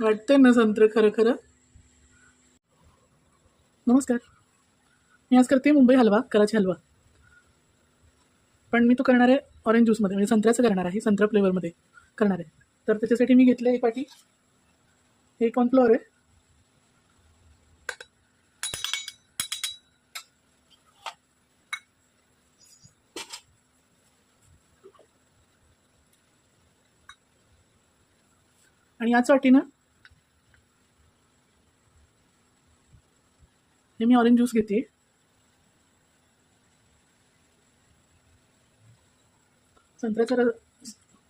वाटतंय ना संत्र खरं खरं? नमस्कार. मी आज करते मुंबई हलवा कराची हलवा. पण मी तो करणार आहे ऑरेंज ज्यूसमध्ये म्हणजे संत्र्याचं करणार आहे संत्रा फ्लेवरमध्ये करणार आहे. तर त्याच्यासाठी मी घेतलं एक पाठी हे कॉर्नफ्लॉवर आहे. आणि याच वाटीनं हे मी ऑरेंज ज्यूस घेते. संत्र्याचा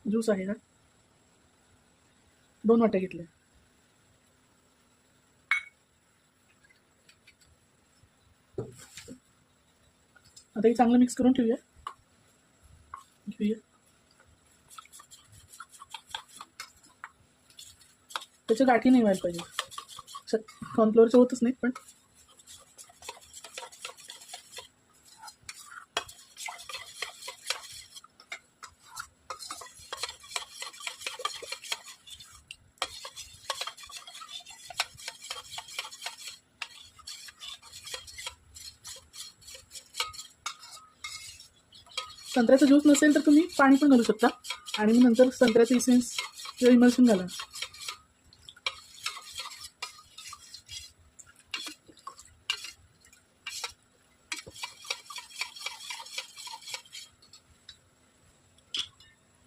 ज्यूस आहे ना. दोन वाट्या घेतल्या. आता हे चांगलं मिक्स करून ठेवूया. घेऊया. त्याच्या गाठी नाही व्हायला पाहिजे. कॉर्नफ्लोअरचं होतच नाही पण संत्र्याचा ज्यूस नसेल तर तुम्ही पाणी पण घालू शकता. आणि मग नंतर संत्र्याचं इसेन्स किंवा इमल्शन घाला.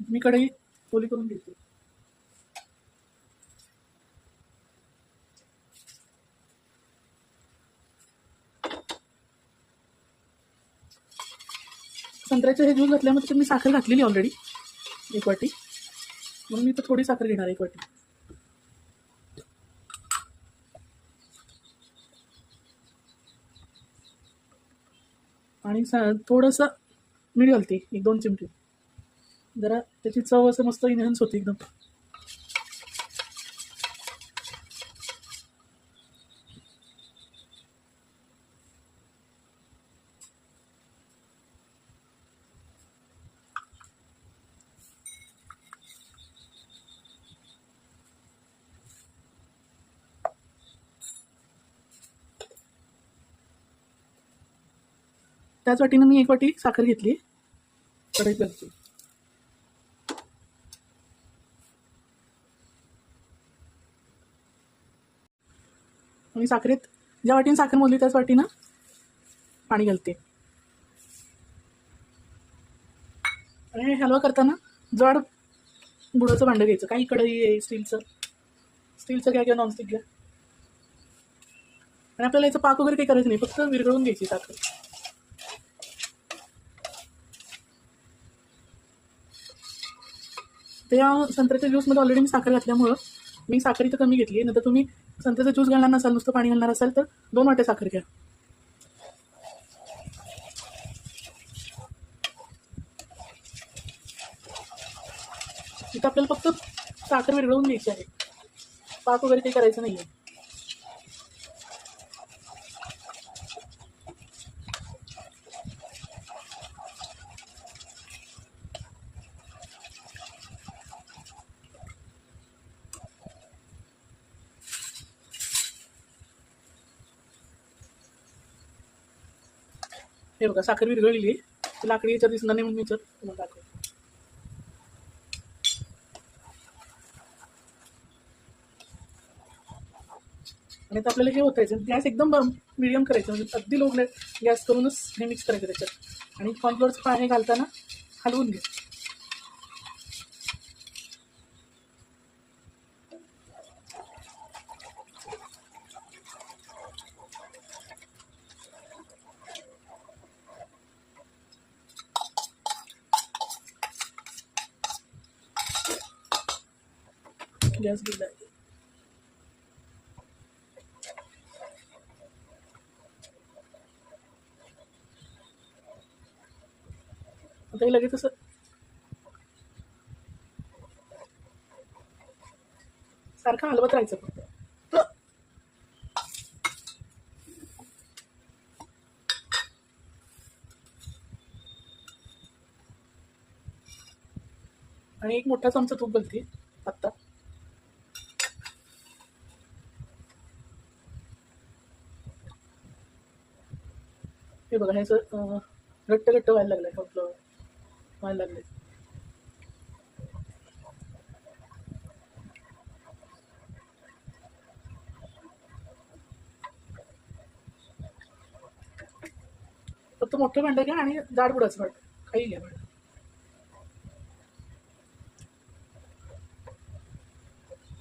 मी कढई ओली करून घेते. संत्र्याचं हे ज्यूस घातल्यामुळे त्याच्यात मी साखर घातलेली ऑलरेडी एक वाटी. म्हणून मी तर थोडी साखर घेणार एक वाटी. आणि सा थोडंसं मीठ घालते एक दोन चिमटे. जरा त्याची चव असं मस्त इन्हान्स होती एकदम. त्याच वाटीनं मी एक वाटी साखर घेतली. कढईत घालते आणि साखरेत ज्या वाटीने साखर मोजली त्याच वाटीनं पाणी घालते. आणि हलवा करताना जड बुडाचं भांडं घ्यायचं. काही कढई आहे स्टीलचं. स्टीलचं घ्या किंवा नॉनस्टिक घ्या. आणि आपल्याला याचं पाक वगैरे काही करायचं नाही फक्त विरघळून घ्यायची साखर. त्या संत्र्याच्या ज्यूसमध्ये ऑलरेडी मी साखर घातल्यामुळं मी साखर इथं कमी घेतली नंतर तुम्ही संत्र्याचा ज्यूस घालणार नसाल नुसतं पाणी घालणार असाल तर दोन वाटे साखर घ्या. इथं आपल्याला फक्त साखर विरघळवून घ्यायची आहे. पाक वगैरे काही करायचं नाही आहे हे बघा साखर विरघळलेली आहे. लाकडी याच्यात दिसणार नाही म्हणून याच्यात तुम्हाला दाखव आणि आता आपल्याला हे होतायचं गॅस एकदम मिडियम करायचं म्हणजे अगदी लोक गॅस करूनच हे मिक्स करायचं त्याच्यात. आणि कॉर्नफ्लोअरचं पाणी घालताना हलवून घ्यायचं गॅस गेला आता हे लगेच असं सारखं हलवत राहायचं फक्त आणि एक मोठा चमचा तूप घालते आत्ता हे बघा हे असं घट्ट घट्ट व्हायला लागलं कॉर्नफ्लॉवर व्हायला लागले फक्त मोठं भांडं घ्या आणि जाड बुडाचं भांड. काही घ्या भांड.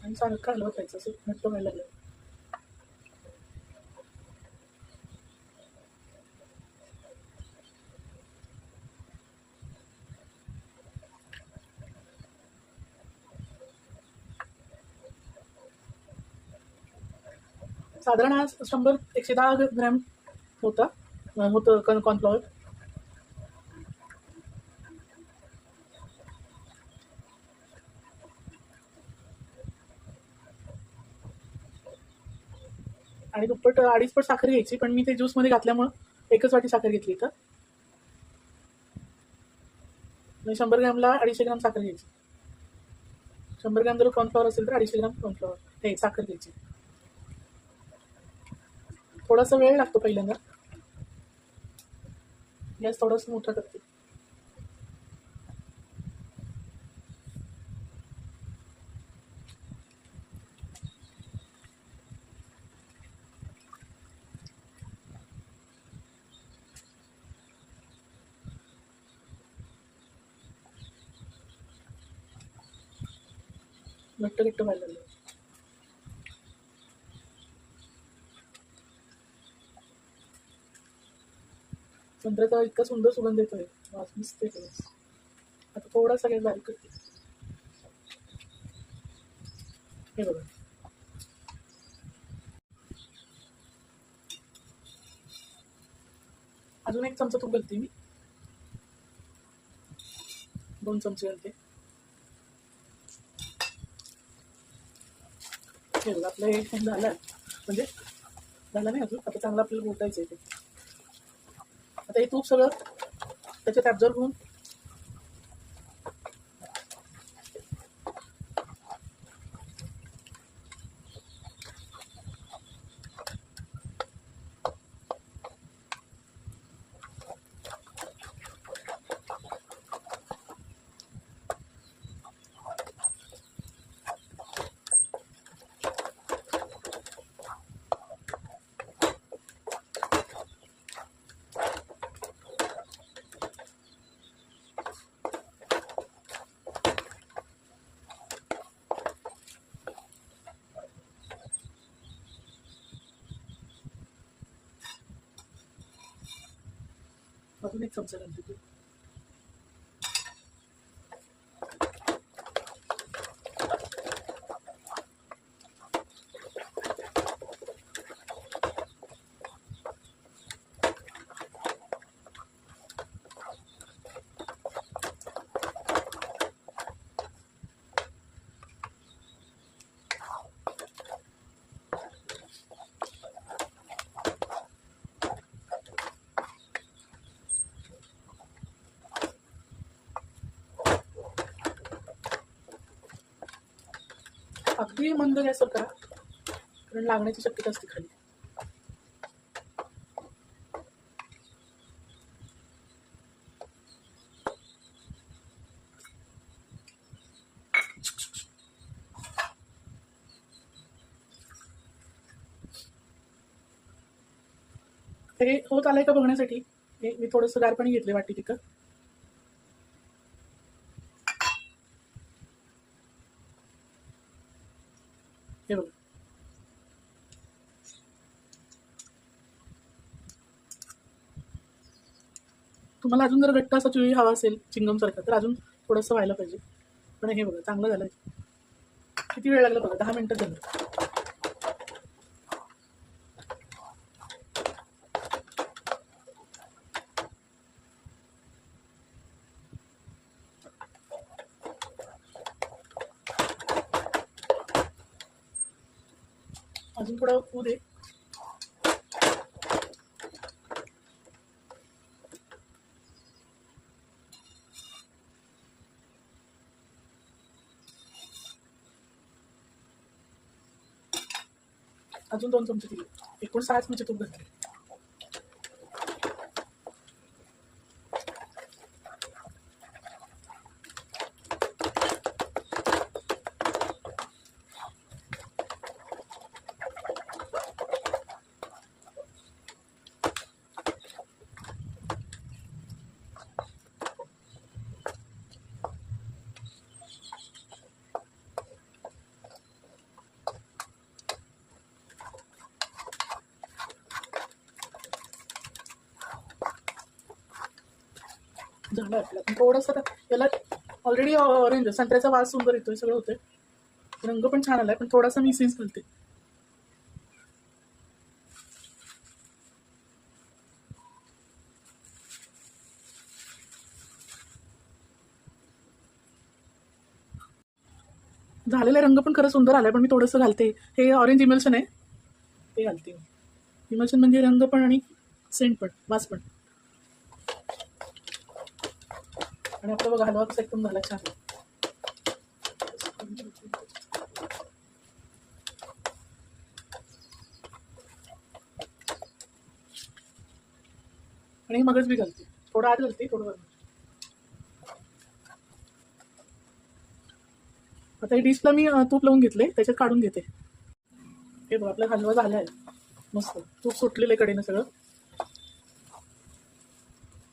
आणि सारखं हलवत राहायचं असं घट्ट व्हायला लागलं साधारण आज शंभर एकशे दहा ग्रॅम होता. होतं कॉर्न कॉर्नफ्लॉवर आणि दुप्पट अडीच पट साखर घ्यायची पण मी ते ज्यूसमध्ये घातल्यामुळं एकच वाटी साखर घेतली इथं. आणि शंभर ग्रॅमला अडीचशे ग्राम साखर घ्यायची. शंभर ग्रॅम जर कॉर्नफ्लॉवर असेल तर अडीचशे ग्राम कॉर्नफ्लॉवर हे साखर घ्यायची. थोडासा वेळ लागतो पहिल्यांदा. गॅस थोडासा मोठा करते. घट्ट घट्ट व्हायला लागलं. संत्र्याचा इतका सुंदर सुगंध येतोय. वास मस्त येतोय. आता थोडा सगळ्यात बारीक करते. हे बघा. अजून एक चमचा तूप घालते मी. दोन चमचे घालते. हे बघा आपलं हे झालं. म्हणजे झालं नाही अजून. आता चांगलं आपल्याला बोटायचं आहे ते. आता हे तूप सगळं त्याच्यात ॲब्झॉर्व होऊन. एक चमचा घालते तूप अगदी मंद गॅसवर करा. कारण लागण्याची शक्यता असते खाली. हे होत आलंय का बघण्यासाठी? हे मी थोडंसं गार पाणी घेतले वाटी तिथं. तुम्हाला अजून जर घट्ट असा चुई हवा असेल चिंगमसारखा तर अजून थोडंसं व्हायला पाहिजे. पण हे बघा चांगलं झालं किती वेळ लागला बघा? दहा मिनटं झालं अजून थोडं होऊ दे अजून दोन चमचे दिले. एकूण सहा चमचे तूप घातले. झालं आपलं. पण थोडंसं याला ऑलरेडी ऑरेंज संत्र्याचा वास सुंदर येतोय सगळं होतंय. रंग पण छान आलाय पण थोडासा मी सेन्स घालते. झालेला रंग पण खरं सुंदर आलाय पण मी थोडंसं घालते. हे ऑरेंज इमल्शन आहे. ते घालते इमल्शन म्हणजे रंग पण आणि सेंट पण वास पण. आणि आपलं बघा हलवा कसा एकदम झाला छान. आणि मगच बी घालते. थोडं आत घालते थोडं वरून. आता हे डिशला मी तूप लावून घेतले त्याच्यात काढून घेते. हे बघ आपला हलवा झाला आहे मस्त. तूप सुटलेलं आहे कडेनं सगळं.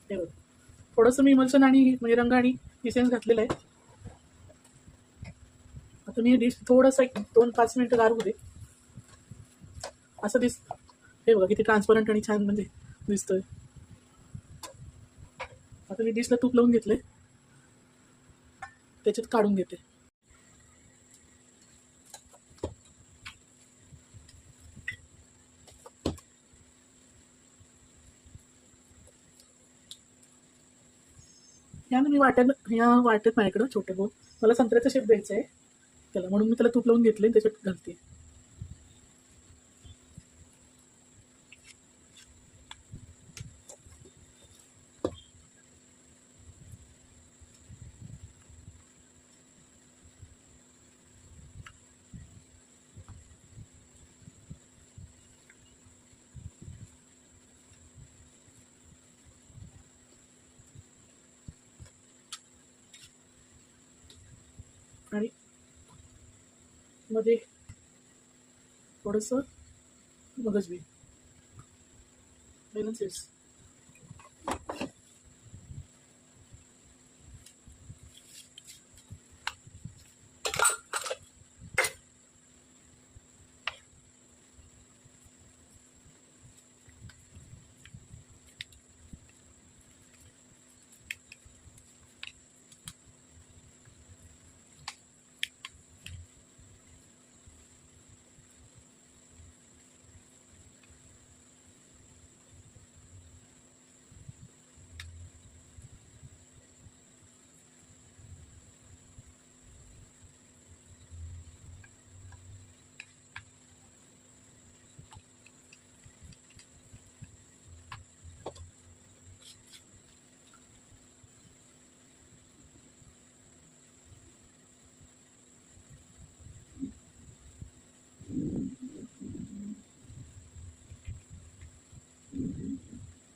हे बघ. थोडंसं मी इमल्सन आणि म्हणजे रंग आणि इसेन्स घातलेला आहे. आता मी डिश थोडंसं एक दोन पाच मिनिटं गार दे. असं दिस हे बघा किती ट्रान्सपरंट आणि छान म्हणजे दिसतोय. आता मी डिशला तूप लावून घेतले त्याच्यात काढून घेते. ह्या ना मी वाट्यात या वाटत माझ्याकडं छोटे भाऊ. मला संत्र्याचा शेप द्यायचा आहे त्याला म्हणून मी त्याला तूप लावून घेतले आणि त्याच्यात घालते आणि मध्ये थोडंसं मगजबी बॅलन्सेस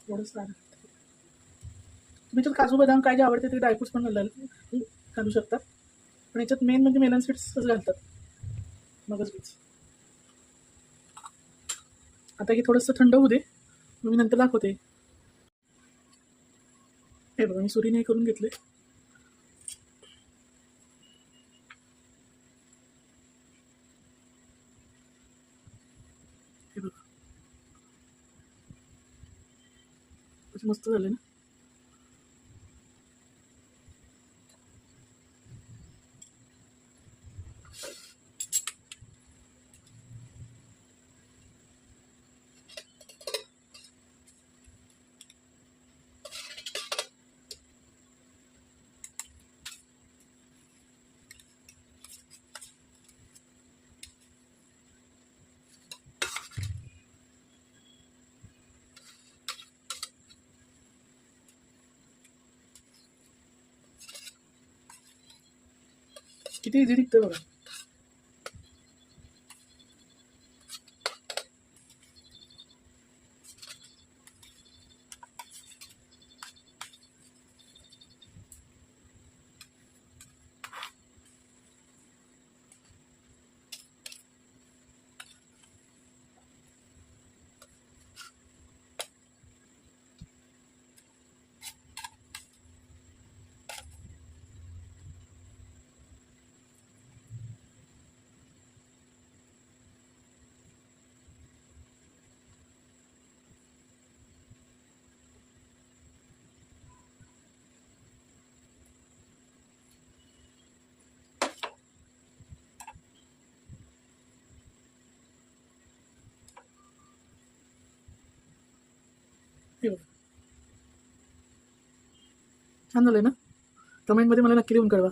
बेलन तुम्ही काजू बदाम काय जे आवडते ते ड्रायफ्रुट्स पण घालू शकता. पण याच्यात मेन म्हणजे मेलन सीड्सच घालतात. मगच बीच आता हे थोडंसं थंड होऊ दे. मी नंतर दाखवते. हे बघा मी सुरीने हे करून घेतले कसे मस्त झाले ना किती इझी निघतं छान झालं ना? कमेंटमध्ये मला नक्की लिहून कळवा.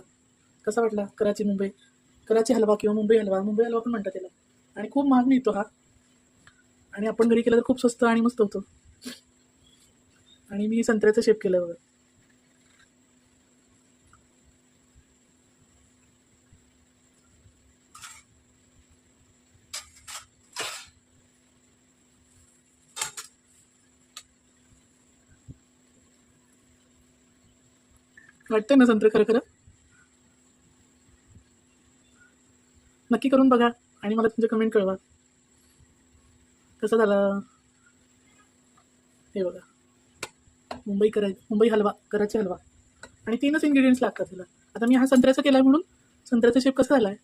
कसा वाटला? कराची मुंबई. कराची हलवा किंवा मुंबई हलवा. मुंबई हलवा पण म्हणतात त्याला. आणि खूप महाग मिळतो हा. आणि आपण घरी केला तर खूप स्वस्त आणि मस्त होतो. आणि मी संत्र्याचं शेप केलं बघा. वाटतंय ना संत्र खरं खरं? नक्की करून बघा आणि मला तुमचे कमेंट कळवा. कसं झालं? हे बघा. मुंबई कराय मुंबई हलवा कराची हलवा. आणि तीनच इन्ग्रेडियंट्स लागतात त्याला आता मी हा संत्र्याचा केला आहे म्हणून संत्र्याचा शेप कसा झाला आहे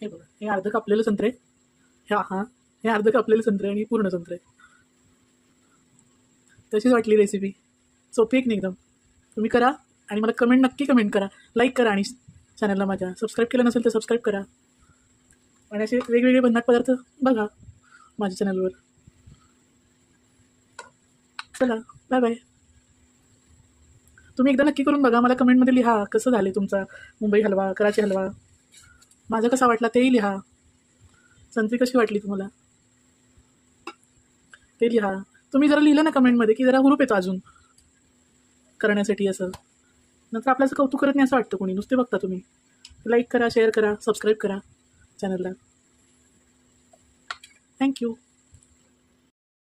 हे बघा हे अर्ध कापलेलं संत्रे ह्या हा हे अर्ध कापलेलं संत्रे आणि पूर्ण संत्रे तशीच वाटली रेसिपी सोपी एक नाही एकदम? तुम्ही करा आणि मला कमेंट नक्की कमेंट करा. लाईक करा आणि चॅनलला माझ्या. सबस्क्राईब केलं नसेल तर सबस्क्राईब करा. आणि असे वेगवेगळे भन्नाट पदार्थ बघा माझ्या चॅनलवर चला बाय बाय तुम्ही एकदा नक्की करून बघा. मला कमेंटमध्ये लिहा कसं झाले तुमचा मुंबई हलवा कराची हलवा. माझा कसा वाटला तेही लिहा. संत्री कशी वाटली तुम्हाला? ते लिहा. तुम्ही जरा लिहिलं ना कमेंटमध्ये की जरा हुरूप येतो अजून. करण्यासाठी असं. नंतर आपल्याचं कौतुक करत नाही असं वाटतं कोणी. नुसते बघता तुम्ही. लाईक करा शेअर करा सबस्क्राईब करा चॅनलला थँक्यू